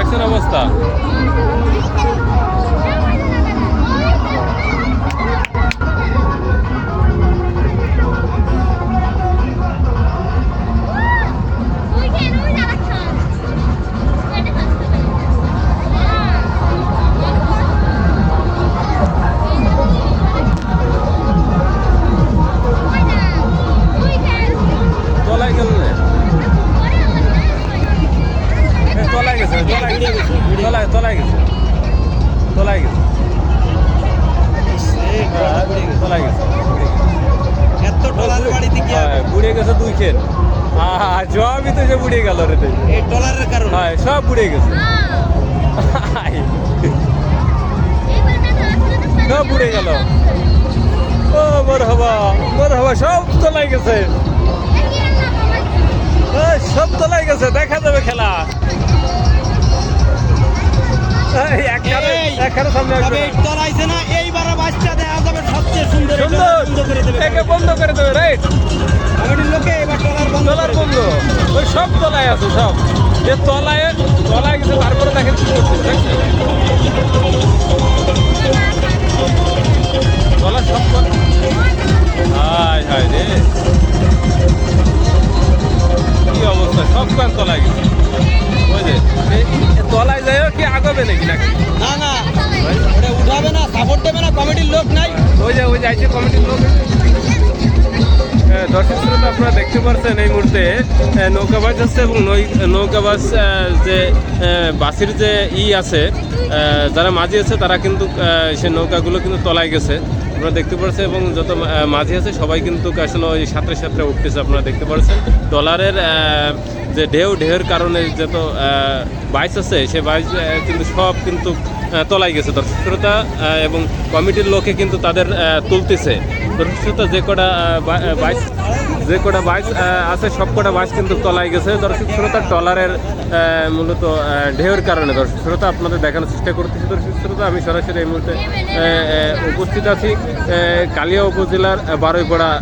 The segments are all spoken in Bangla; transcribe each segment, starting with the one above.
দেখছেন অবস্থা। তলায় তলায় গেছে। তলায় গেছে। এই গেছে। এত ট্রলারের বাড়িতে কি? হ্যাঁ, বুড়ে গেছে দুই খেল আহা, সবই তো সে বুড়ে গেল রে। এই ট্রলারের কারণে। হ্যাঁ সব বুড়ে গেছে। সব বুড়ে গেল। ও মোর হবা মোর হবা সব তলায় গেছে। একখানে সামনে আসবে তবে না। না এইবার বাসটা দেখা যাবে সবচেয়ে সুন্দর এই সুন্দর। ট্রলার বন্ধ করে দেবে। একে বন্ধ করে দেবে রাইট কমিটির লোকে এবার ট্রলার বন্ধ তলার বন্ধ। ওই সব তলায় আছে সব। যে তলায় তলায় গেছে তারপরে দেখেন কি করছে তলা সব তলা- হায় হায় রে। কি অবস্থা সব কান তলায় গেছে। ওই যে তলায় যায় কি আগবে নাকি নাকি? না না দর্শক শ্রোতা, আপনারা দেখতে পাচ্ছেন এই মুহূর্তে নৌকাবাজ আছে এবং নৌকাবাজ যে বাসের যে ই আছে যারা মাঝি আছে, তারা কিন্তু সে নৌকাগুলো কিন্তু তলায় গেছে। আপনারা দেখতে পাচ্ছেন এবং যত মাঝি আছে, সবাই কিন্তু আসলে ওই সাঁতরে সাঁতরে উঠতেছে, আপনারা দেখতে পাচ্ছেন ডলারের যে ঢেউ, ঢেউয়ের কারণে যত বাইস আছে, সে বাইস কিন্তু সব কিন্তু তলায় গেছে। দর্শক শ্রোতা এবং কমিটির লোকে কিন্তু তাদের তুলতেছে। দর্শক শ্রোতা যে কটা আহ, বা- আহ, বাইস যে কটা আহ, আছে সব কটা বাইস কিন্তু তলায় গেছে। দর্শক শ্রোতা টলারের মূলত আহ, ঢেউয়ের কারণে। দর্শক শ্রোতা আপনাদের দেখানোর চেষ্টা করতেছি। দর্শক শ্রোতা আমি সরাসরি এই মুহূর্তে উপস্থিত আছি। কালিয়া উপজেলার বারোইপাড়া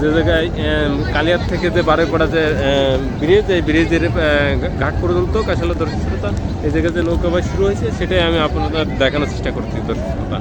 যে জায়গায় কালিয়ার থেকে যে বারোপাড়া যে ব্রিজ, এই ব্রিজের ঘাট পর্যন্ত আসলে দর্শক শ্রোতা এই জায়গায় যে নৌকাবাস শুরু হয়েছে, সেটাই আমি আপনাদের দেখানোর চেষ্টা করছি দর্শক শ্রোতা